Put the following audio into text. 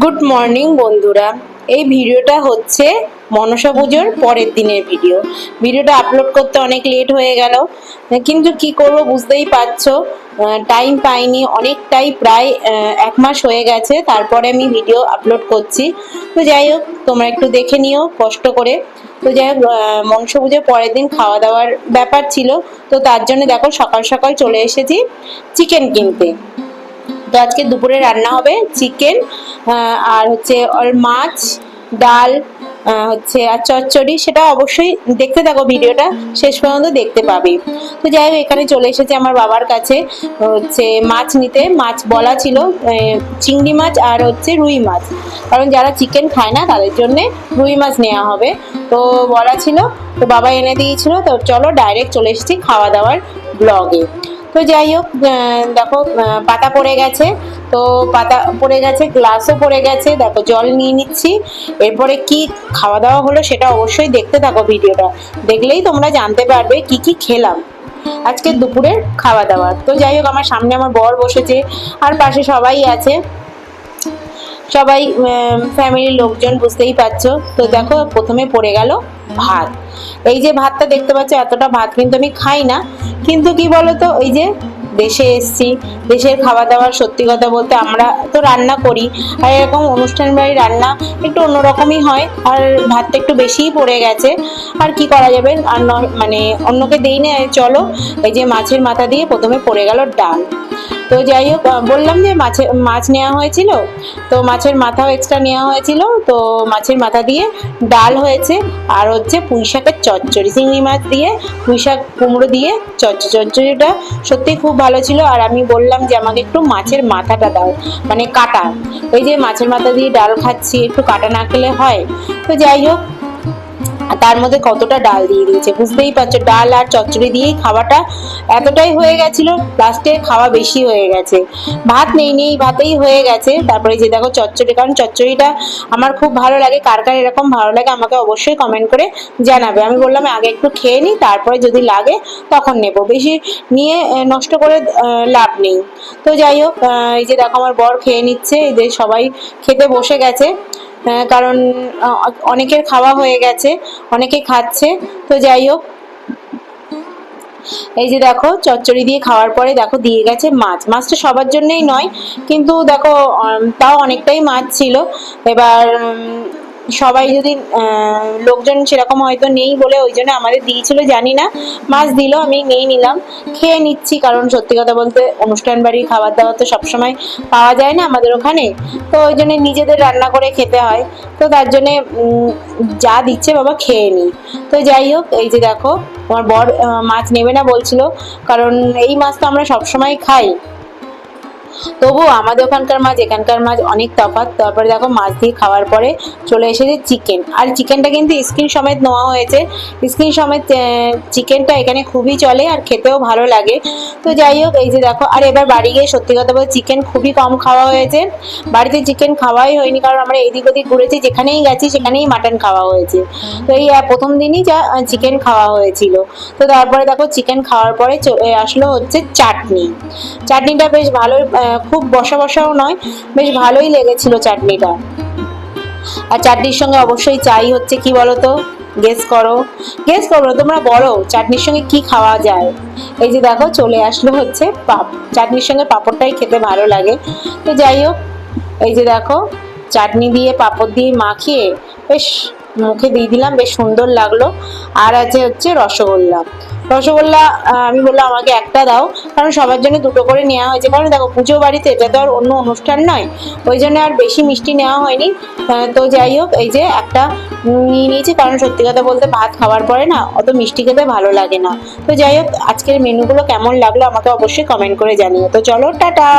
Good morning বন্ধুরা। এই ভিডিওটা হচ্ছে মনসা পুজোর পরের দিনের ভিডিও। ভিডিওটা আপলোড করতে অনেক লেট হয়ে গেল। কিন্তু কি করব বুঝতেই পারছ টাইম পাইনি। অনেকটাই প্রায় এক মাস হয়ে গেছে। তারপরে আমি ভিডিও আপলোড করছি। তো যাই হোক, তোমরা একটু দেখে নিও, কষ্ট করে। তো যাই হোক মনসা পুজোর পরের দিন খাওয়া দাওয়ার ব্যাপার ছিল। তো তার জন্য দেখো, সকাল সকাল চলে এসেছি চিকেন কিনতে। তো আজকে দুপুরে রান্না হবে চিকেন আর হচ্ছে মাছ, ডাল হচ্ছে আর চচ্চড়ি, সেটা অবশ্যই দেখতে থাকো ভিডিওটা, শেষ পর্যন্ত দেখতে পাবে। তো যাই হোক, এখানে চলে এসেছে আমার বাবার কাছে, হচ্ছে মাছ নিতে। মাছ বলা ছিল চিংড়ি মাছ আর হচ্ছে রুই মাছ। কারণ যারা চিকেন খায় না, তাদের জন্যে রুই মাছ নেওয়া হবে। তো বলা ছিল, তো বাবা এনে দিয়েছিল, তো চলো ডাইরেক্ট চলে এসেছি খাওয়া দাওয়ার ব্লগে তো যাই হোক দেখো পাতা পড়ে গেছে। তো পাতা পড়ে গেছে গ্লাসও পড়ে গেছে। দেখো, জল নিয়ে নিচ্ছি। এরপরে কি খাওয়া দাওয়া হলো সেটা অবশ্যই দেখতে থাকো ভিডিওটা। দেখলেই তোমরা জানতে পারবে কি কি খেলাম। আজকে দুপুরের খাওয়া দাওয়া তো যাই হোক, আমার সামনে আমার বর বসেছে, আর পাশে সবাই আছে। সবাই ফ্যামিলির লোকজন, বুঝতেই পারছ। তো দেখো, প্রথমে পড়ে গেল ভাত। এই যে ভাতটা দেখতে পাচ্ছ, এতটা ভাত কিন্তু আমি খাই না। কিন্তু কি বলতো, ওই যে দেশে এসছি, দেশের খাওয়া দাওয়ার সত্যি কথা বলতে আমরা তো রান্না করি। আর এরকম অনুষ্ঠান বাড়ি রান্না একটু অন্যরকমই হয়, আর ভাতটা একটু বেশিই পড়ে গেছে। আর কি করা যাবে? আর মানে অন্যকে দেই না, চলো। এই যে মাছের মাথা দিয়ে প্রথমে পড়ে গেল ডাল। তো যাই হোক বললাম যে মাছের মাছ নেওয়া হয়েছিল, তো মাছের মাথাও এক্সট্রা নেওয়া হয়েছিল, তো মাছের মাথা দিয়ে ডাল হয়েছে, আর হচ্ছে পুঁই শাকের চচ্চড়ি, চিংড়ি মাছ দিয়ে, পুঁই শাক কুমড়ো দিয়ে চচ্চ, চচ্চড়িটা সত্যি খুব ভালো ছিল, আর আমি বললাম যে আমাকে একটু মাছের মাথাটা দাও মানে কাটা। ওই যে মাছের মাথা দিয়ে ডাল খাচ্ছি, একটু কাটা না খেলে হয়। তো যাই হোক তার মধ্যে কতটা ডাল দিয়ে দিয়েছে। বুঝতেই পারছ, ডাল আর চচ্চড়ি দিয়েই খাওয়াটা এতটাই হয়ে গেছিল, লাস্টে খাওয়া বেশি হয়ে গেছে। ভাত নেই নেই, ভাতেই হয়ে গেছে। তারপরে যে দেখো চচ্চড়ি, কারণ চচ্চড়িটা আমার খুব ভালো লাগে, কার কার এরকম ভালো লাগে আমাকে অবশ্যই কমেন্ট করে জানাবে। আমি বললাম, আগে একটু খেয়ে নিই তারপরে যদি লাগে, তখন নেব। বেশি নিয়ে নষ্ট করে লাভ নেই। তো যাই হোক এই যে দেখো আমার বর খেয়ে নিচ্ছে এদের সবাই খেতে বসে গেছে। কারণ অনেকের খাওয়া হয়ে গেছে, অনেকে খাচ্ছে, তো যাই হোক। এই যে দেখো, চচ্চড়ি দিয়ে খাওয়ার পরে দেখো দিয়ে গেছে মাছ। মাছটা সবার জন্যই নয়, কিন্তু দেখো তাও অনেকটাই মাছ ছিল। এবার সবাই যদি লোকজন সেরকম হয়তো নেই বলে ওই জন্য আমাদের দিয়েছিল, জানি না। মাছ দিল, আমি নিয়ে নিলাম। খেয়ে নিচ্ছি, কারণ সত্যি কথা বলতে অনুষ্ঠান বাড়ির খাবার দাবার তো সবসময় পাওয়া যায় না আমাদের ওখানে। তো ওই জন্য নিজেদের রান্না করে খেতে হয়। তো তার জন্যে যা দিচ্ছে বাবা খেয়ে নিই তো যাই হোক, এই যে দেখো আমার বর মাছ নেবে না বলছিল। কারণ এই মাছ তো আমরা সবসময় খাই। তবু আমাদের ওখানকার মাছ, এখানকার মাছ অনেক তফাৎ। তারপরে দেখো মাছ দিয়ে খাওয়ার পরে চলে এসেছে চিকেন আর চিকেনটা কিন্তু স্কিন সমেত নেওয়া হয়েছে। স্কিন সমেত চিকেনটা এখানে খুবই চলে আর খেতেও ভালো লাগে। তো যাই হোক, এই যে দেখো, আর এবার বাড়ি গিয়ে সত্যি কথা বলতে চিকেন খুবই কম খাওয়া হয়েছে। বাড়িতে চিকেন খাওয়াই হয়নি, কারণ আমরা এদিক ওদিক ঘুরেছি, যেখানেই গেছি সেখানেই মাটন খাওয়া হয়েছে। তো এই প্রথম দিনই যা চিকেন খাওয়া হয়েছিল। তো তারপরে দেখো চিকেন খাওয়ার পরে আসলো হচ্ছে চাটনি। চাটনিটা বেশ ভালো খুব বসা বসাও নয়, বেশ ভালোই লেগেছিল চাটনিটা। আর চাটনির সঙ্গে অবশ্যই চাই হচ্ছে কি বলো তো গেস করো। গেস করো, তোমরা বলো, চাটনির সঙ্গে কি খাওয়া যায়? এই যে দেখো, চলে আসলো হচ্ছে পাপ চাটনির সঙ্গে পাঁপড়টাই খেতে ভালো লাগে। তো যাই হোক, এই যে দেখো, চাটনি দিয়ে পাঁপড় দিয়ে মাখিয়ে বেশ মুখে দিয়ে দিলাম, বেশ সুন্দর লাগল। আর আছে হচ্ছে রসগোল্লা। রসগোল্লা আমি বললাম, আমাকে একটা দাও, কারণ সবার জন্য দুটো করে নেওয়া হয়েছে। কারণ দেখো, পুজো বাড়িতে, এটা তো আর অন্য অনুষ্ঠান নয়, ওই জন্য আর বেশি মিষ্টি নেওয়া হয়নি। তো যাই হোক, এই যে একটা নিয়ে নিয়েছি, কারণ সত্যি কথা বলতে ভাত খাওয়ার পরে না, অত মিষ্টি খেতে ভালো লাগে না। তো যাই হোক, আজকের মেনুগুলো কেমন লাগল আমাকে অবশ্যই কমেন্ট করে জানিও। তো চলো, টাটা!